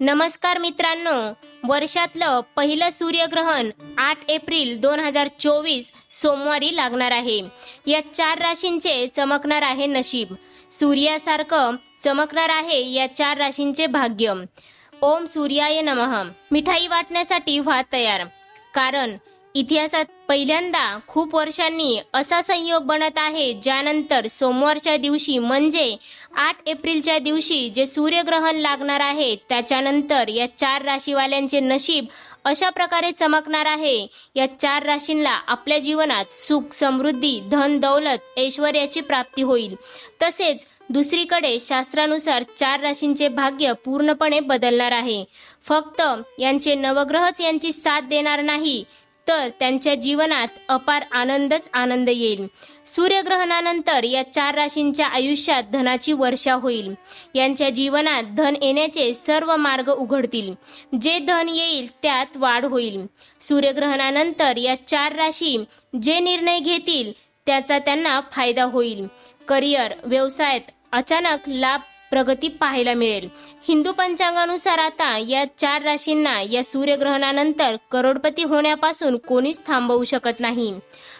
नमस्कार मित्रांनो. वर्षातलं पहिलं सूर्यग्रहण आठ एप्रिल दोन हजार चोवीस सोमवारी लागणार आहे. या चार राशींचे चमकणार आहे नशीब. सूर्यासारखं चमकणार आहे या चार राशींचे भाग्य. ओम सूर्याय नमः. मिठाई वाटण्यासाठी व्हा तयार. कारण इतिहासात पहिल्यांदा खूप वर्षांनी असा संयोग बनत आहे ज्यानंतर सोमवारच्या दिवशी म्हणजे आठ एप्रिलच्या दिवशी जे सूर्यग्रहण लागणार आहे त्याच्यानंतर या चार राशीवाल्यांचे नशीब अशा प्रकारे चमकणार आहे. या चार राशींना आपल्या जीवनात सुख समृद्धी धन दौलत ऐश्वर्याची प्राप्ती होईल. तसेच दुसरीकडे शास्त्रानुसार चार राशींचे भाग्य पूर्णपणे बदलणार आहे. फक्त यांचे नवग्रहच यांची साथ देणार नाही तर त्यांच्या जीवनात अपार आनंदच आनंद येईल. सूर्यग्रहणानंतर या चार राशींच्या आयुष्यात धनाची वर्षा होईल. यांच्या जीवनात धन येण्याचे सर्व मार्ग उघडतील. जे धन येईल त्यात वाढ होईल. सूर्यग्रहणानंतर या चार राशी जे निर्णय घेतील त्याचा त्यांना फायदा होईल. करिअर व्यवसायात अचानक लाभ प्रगती पाहायला मिळेल. हिंदू पंचांगानुसार आता या चार राशींना या सूर्यग्रहणानंतर करोडपती होण्यापासून कोणीच थांबवू शकत नाही.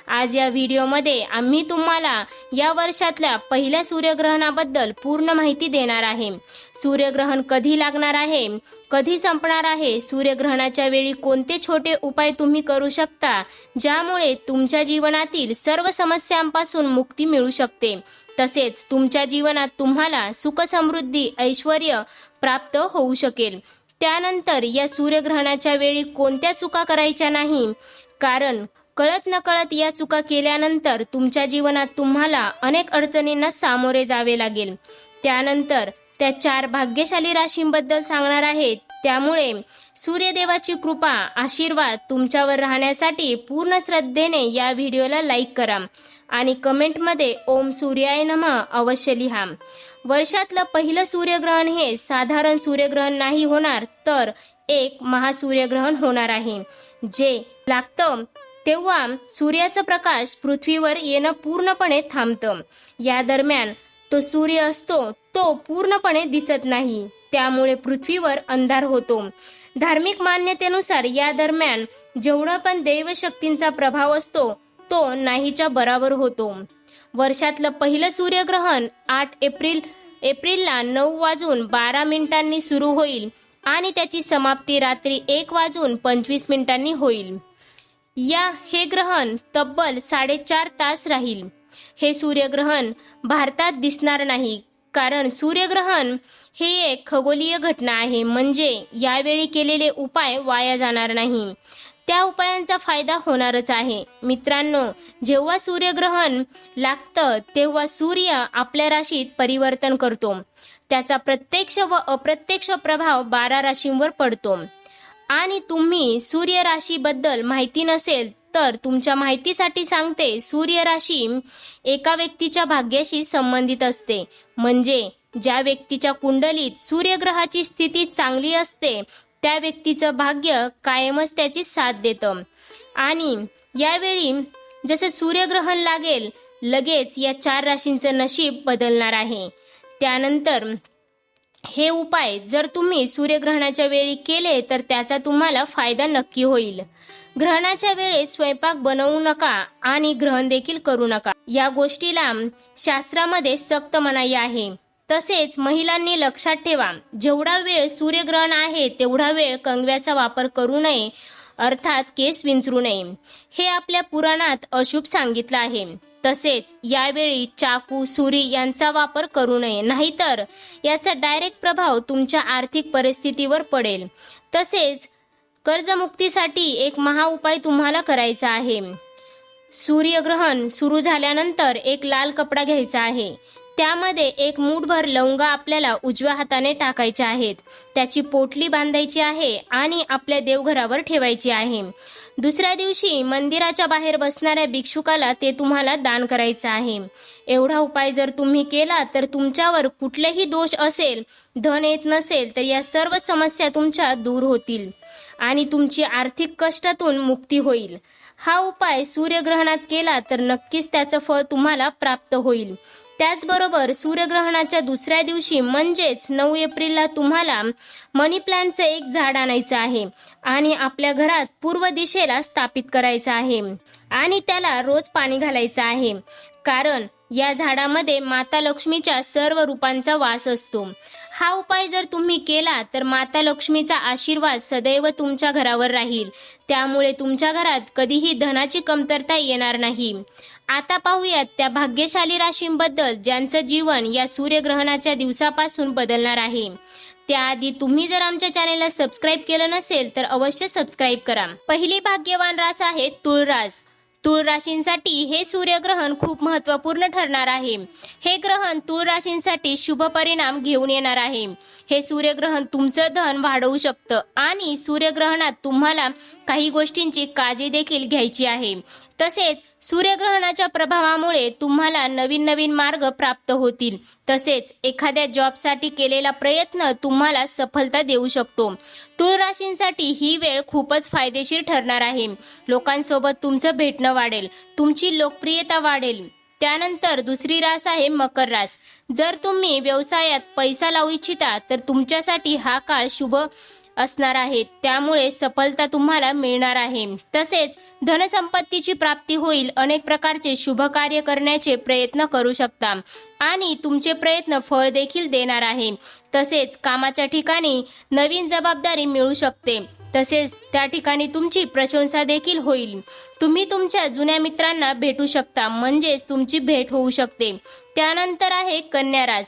आज या व्हिडिओमध्ये आम्ही तुम्हाला या वर्षातल्या पहिल्या सूर्यग्रहणाबद्दल पूर्ण माहिती देणार आहे. सूर्यग्रहण कधी लागणार आहे? कधी संपणार आहे? सूर्यग्रहणाच्या वेळी कोणते छोटे उपाय तुम्ही करू शकता? ज्यामुळे तुमच्या जीवनातील सर्व समस्यांपासून मुक्ती मिळू शकते. तसेच तुमच्या जीवनात तुम्हाला सुख समृद्धी ऐश्वर प्राप्त होऊ शकेल. त्यानंतर या सूर्यग्रहणाच्या वेळी कोणत्या चुका करायच्या नाही? कारण कळत नकळत या चुका केल्यानंतर तुमच्या जीवनात तुम्हाला अनेक अडचणींना सामोरे जावे लागेल. त्यानंतर त्या चार भाग्यशाली राशींबद्दल सांगणार आहेत. त्यामुळे सूर्यदेवाची कृपा आशीर्वाद तुमच्यावर राहण्यासाठी पूर्ण श्रद्धेने या व्हिडिओला लाईक करा आणि कमेंटमध्ये ओम सूर्याय नम अवश्य लिहा. वर्षातलं पहिलं सूर्यग्रहण हे साधारण सूर्यग्रहण नाही होणार तर एक महासूर्यग्रहण होणार आहे. जे लागतं तेव्हा सूर्याचा प्रकाश पृथ्वीवर येणं पूर्णपणे थांबतं. या दरम्यान तो सूर्य असतो तो पूर्णपणे दिसत नाही. त्यामुळे पृथ्वीवर अंधार होतो. धार्मिक मान्यतेनुसार या दरम्यान जेवढा पण देवशक्तींचा प्रभाव असतो तो नाहीच्या बराबर होतो. वर्षातलं पहिलं सूर्यग्रहण आठ एप्रिल एप्रिलला नऊ वाजून बारा मिनिटांनी सुरू होईल आणि त्याची समाप्ती रात्री एक वाजून पंचवीस मिनिटांनी होईल. या हे ग्रहण तब्बल साडेचार तास राहील. हे सूर्यग्रहण भारतात दिसणार नाही कारण सूर्यग्रहण हे एक खगोलीय घटना आहे. म्हणजे यावेळी केलेले उपाय वाया जाणार नाही. त्या उपायांचा फायदा होणारच आहे. मित्रांनो जेव्हा सूर्यग्रहण लागतं तेव्हा सूर्य आपल्या राशीत परिवर्तन करतो. त्याचा प्रत्यक्ष व अप्रत्यक्ष प्रभाव बारा राशींवर पडतो. आणि तुम्ही सूर्य राशीबद्दल माहिती नसेल तर तुमच्या माहितीसाठी सांगते सूर्य राशी एका व्यक्तीच्या भाग्याशी संबंधित असते. म्हणजे ज्या व्यक्तीच्या कुंडलीत सूर्यग्रहाची स्थिती चांगली असते त्या व्यक्तीचं भाग्य कायमच त्याची साथ देतं. आणि यावेळी जसे सूर्यग्रहण लागेल लगेच या चार राशींचं नशीब बदलणार आहे. त्यानंतर हे उपाय जर तुम्ही सूर्यग्रहणाच्या वेळी केले तर त्याचा तुम्हाला फायदा नक्की होईल. ग्रहणाच्या वेळेत स्वयंपाक बनवू नका आणि ग्रहण देखील करू नका. या गोष्टीला शास्त्रामध्ये सक्त मनाई आहे. तसेच महिलांनी लक्षात ठेवा जेवढा वेळ सूर्यग्रहण आहे तेवढा वेळ कंगव्याचा वापर करू नये अर्थात केस विंचरू नये. हे आपल्या पुराणात अशुभ सांगितलं आहे. तसेच यावेळी चाकू सुरी यांचा वापर करू नये. नाहीतर याचा डायरेक्ट प्रभाव तुमच्या आर्थिक परिस्थितीवर पडेल. तसेच कर्जमुक्तीसाठी एक महा उपाय तुम्हाला करायचा आहे. सूर्यग्रहण सुरू झाल्यानंतर एक लाल कपडा घ्यायचा आहे. त्यामध्ये एक मूठभर लवंगा आपल्याला उजव्या हाताने टाकायच्या आहेत. त्याची पोटली बांधायची आहे आणि आपल्या देवघरावर ठेवायची आहे. दुसऱ्या दिवशी मंदिराच्या बाहेर बसणाऱ्या भिक्षुकाला ते तुम्हाला दान करायचं आहे. एवढा उपाय जर तुम्ही केला तर तुमच्यावर कुठलेही दोष असेल धन येत नसेल तर या सर्व समस्या तुमच्या दूर होतील आणि तुमची आर्थिक कष्टातून मुक्ती होईल. हा उपाय सूर्यग्रहणात केला तर नक्कीच त्याचं फळ तुम्हाला प्राप्त होईल. त्याचबरोबर सूर्यग्रहणाच्या दुसऱ्या दिवशी म्हणजेच नऊ एप्रिलला तुम्हाला मनी प्लांटचं एक झाड आणायचं आहे आणि आपल्या घरात पूर्व दिशेला स्थापित करायचं आहे. आणि त्याला रोज पाणी घालायचं आहे. कारण या झाडामध्ये माता लक्ष्मीच्या सर्व रूपांचा वास असतो. हा उपाय जर तुम्ही केला तर माता लक्ष्मीचा आशीर्वाद सदैव तुमच्या घरावर राहील. त्यामुळे तुमच्या घरात कधीही धनाची कमतरता येणार नाही. आता पाहूयात त्या भाग्यशाली राशींबद्दल ज्यांचं जीवन या सूर्यग्रहणाच्या दिवसापासून बदलणार आहे. त्याआधी तुम्ही जर आमच्या चॅनेलला सबस्क्राईब केलं नसेल तर अवश्य सबस्क्राईब करा. पहिली भाग्यवान रास आहे तुळरास तुळ राशींसाठी हे सूर्यग्रहण खूप महत्त्वपूर्ण ठरणार आहे. हे ग्रहण तुळ राशींसाठी शुभ परिणाम घेऊन येणार आहे. हे सूर्यग्रहण तुमचं धन वाढवू शकतं आणि सूर्यग्रहणात तुम्हाला काही गोष्टींची काळजी देखील घ्यायची आहे. तसेच सूर्यग्रहणाच्या प्रभावामुळे तुम्हाला नवीन नवीन मार्ग प्राप्त होतील. तसेच एखाद्या जॉबसाठी केलेला प्रयत्न तुम्हाला सफलता देऊ शकतो. तुळ राशींसाठी ही वेळ खूपच फायदेशीर ठरणार आहे. लोकांसोबत तुमचं भेटणं वाढेल. तुमची लोकप्रियता वाढेल. त्यानंतर दुसरी रास आहे मकर रास. जर तुम्ही व्यवसायात पैसा लावू इच्छिता तर तुमच्यासाठी हा काळ शुभ असणार आहेत त्यामुळे सफलता तुम्हाला मिळणार आहे. तसेच धनसंपत्तीची प्राप्ती होईल. अनेक प्रकारचे शुभ कार्य करण्याचे प्रयत्न करू शकता. आणि तुमचे प्रयत्न फळ देखील देणार आहे. तसेच कामाच्या ठिकाणी नवीन जबाबदारी मिळू शकते. तसेच त्या ठिकाणी तुमची प्रशंसा देखील होईल. तुम्ही तुमच्या जुन्या मित्रांना भेटू शकता. म्हणजेच तुमची भेट होऊ शकते. त्यानंतर आहे कन्याराज.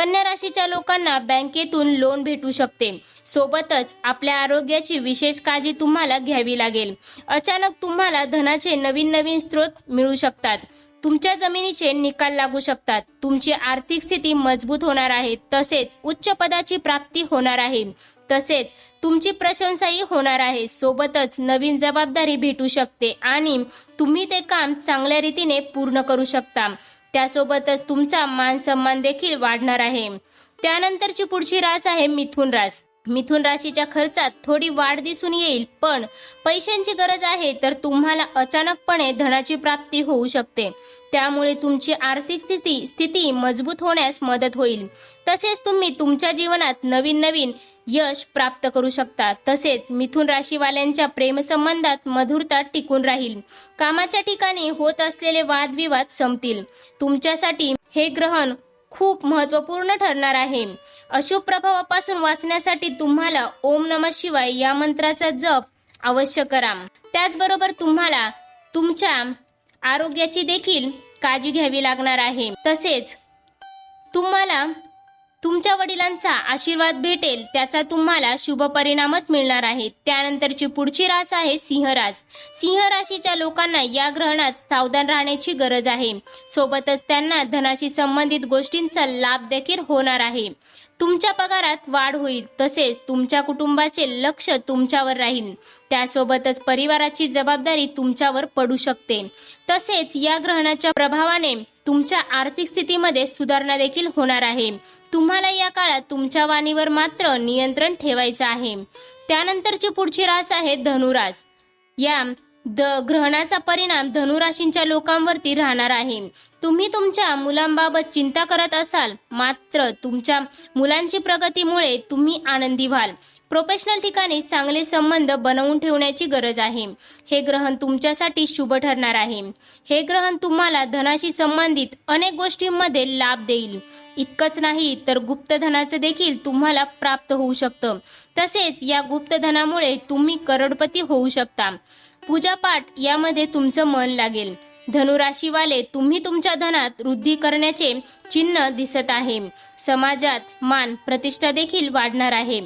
कन्या राशीच्या लोकांना बँकेतून लोन भेटू शकते. सोबतच आपल्या आरोग्याची विशेष काळजी तुम्हाला घ्यावी लागेल. अचानक तुम्हाला धनाचे नवीन नवीन स्रोत मिळू शकतात. तुमच्या जमिनीचे निकाल लागू शकतात. तुमची आर्थिक स्थिती मजबूत होणार आहे. तसेच उच्च पदाची प्राप्ती होणार आहे. तसेच तुमची प्रशंसाही होणार आहे. सोबतच नवीन जबाबदारी भेटू शकते आणि तुम्ही ते काम चांगल्या रीतीने पूर्ण करू शकता. त्यासोबतच तुमचा मान सन्मान देखील वाढणार आहे. त्यानंतरची पुढची रास आहे मिथुन रास. मिथुन राशीच्या खर्चात थोडी वाढ दिसून येईल पण पैशांची गरज आहे तर तुम्हाला अचानकपणे धनाची प्राप्ती होऊ शकते. त्यामुळे तुमची आर्थिक स्थिती स्थिती मजबूत होण्यास मदत होईल. तसेच तुम्ही तुमच्या जीवनात नवीन नवीन यश प्राप्त करू शकता तसेच मिथुन राशीवाल्यांच्या प्रेमसंबंधात मधुरता टिकून राहील. कामाच्या ठिकाणी होत असलेले वादविवाद संपतील. तुमच्यासाठी हे ग्रहण खूप महत्त्वपूर्ण ठरणार आहे. अशुभ प्रभावापासून वाचण्यासाठी तुम्हाला ओम नम शिवाय या मंत्राचा जप अवश्य करा. त्याचबरोबर तुम्हाला तुमच्या आरोग्याची देखील काळजी घ्यावी लागणार आहे. तसेच तुम्हाला तुमच्या वडिलांचा आशीर्वाद भेटेल त्याचा तुम्हाला शुभ परिणामच मिळणार आहे. त्यानंतरची पुढची रास आहे सिंहराज. सिंह राशीच्या लोकांना या ग्रहणात सावधान राहण्याची गरज आहे. सोबतच त्यांना धनाशी संबंधित गोष्टींचा लाभ देखील होणार आहे. तुमच्या पगारात वाढ होईल तसेच तुमच्या कुटुंबाचे लक्ष तुमच्यावर राहील. त्यासोबतच परिवाराची जबाबदारी तुमच्यावर पडू शकते. तसेच या ग्रहणाच्या प्रभावाने तुमच्या आर्थिक स्थितीमध्ये सुधारणा देखील होणार आहे. तुम्हाला या काळात तुमच्या वाणीवर मात्र नियंत्रण ठेवायचं आहे. त्यानंतरची पुढची रास आहे धनुरास. या द ग्रहणाचा परिणाम धनुराशींच्या लोकांवरती राहणार आहे. तुम्ही तुमच्या मुलांबाबत चिंता करत असाल मात्र तुमच्या मुलांची प्रगतीमुळे तुम्ही आनंदी व्हाल. प्रोफेशनल ठिकाणी चांगले संबंध बनवून ठेवण्याची गरज आहे. हे ग्रहण तुमच्यासाठी शुभ ठरणार आहे. हे ग्रहण तुम्हाला धनाशी संबंधित अनेक गोष्टींमध्ये लाभ देईल. इतकंच नाही तर गुप्तधनाचं देखील तुम्हाला प्राप्त होऊ शकतं. तसेच या गुप्तधनामुळे तुम्ही करोडपती होऊ शकता. पूजापाठ यामध्ये तुमचं मन लागेल. धनुराशीवाले तुम्ही तुमच्या धनात वृद्धी करण्याचे चिन्ह दिसत आहे. समाजात मान प्रतिष्ठा देखील वाढणार आहे.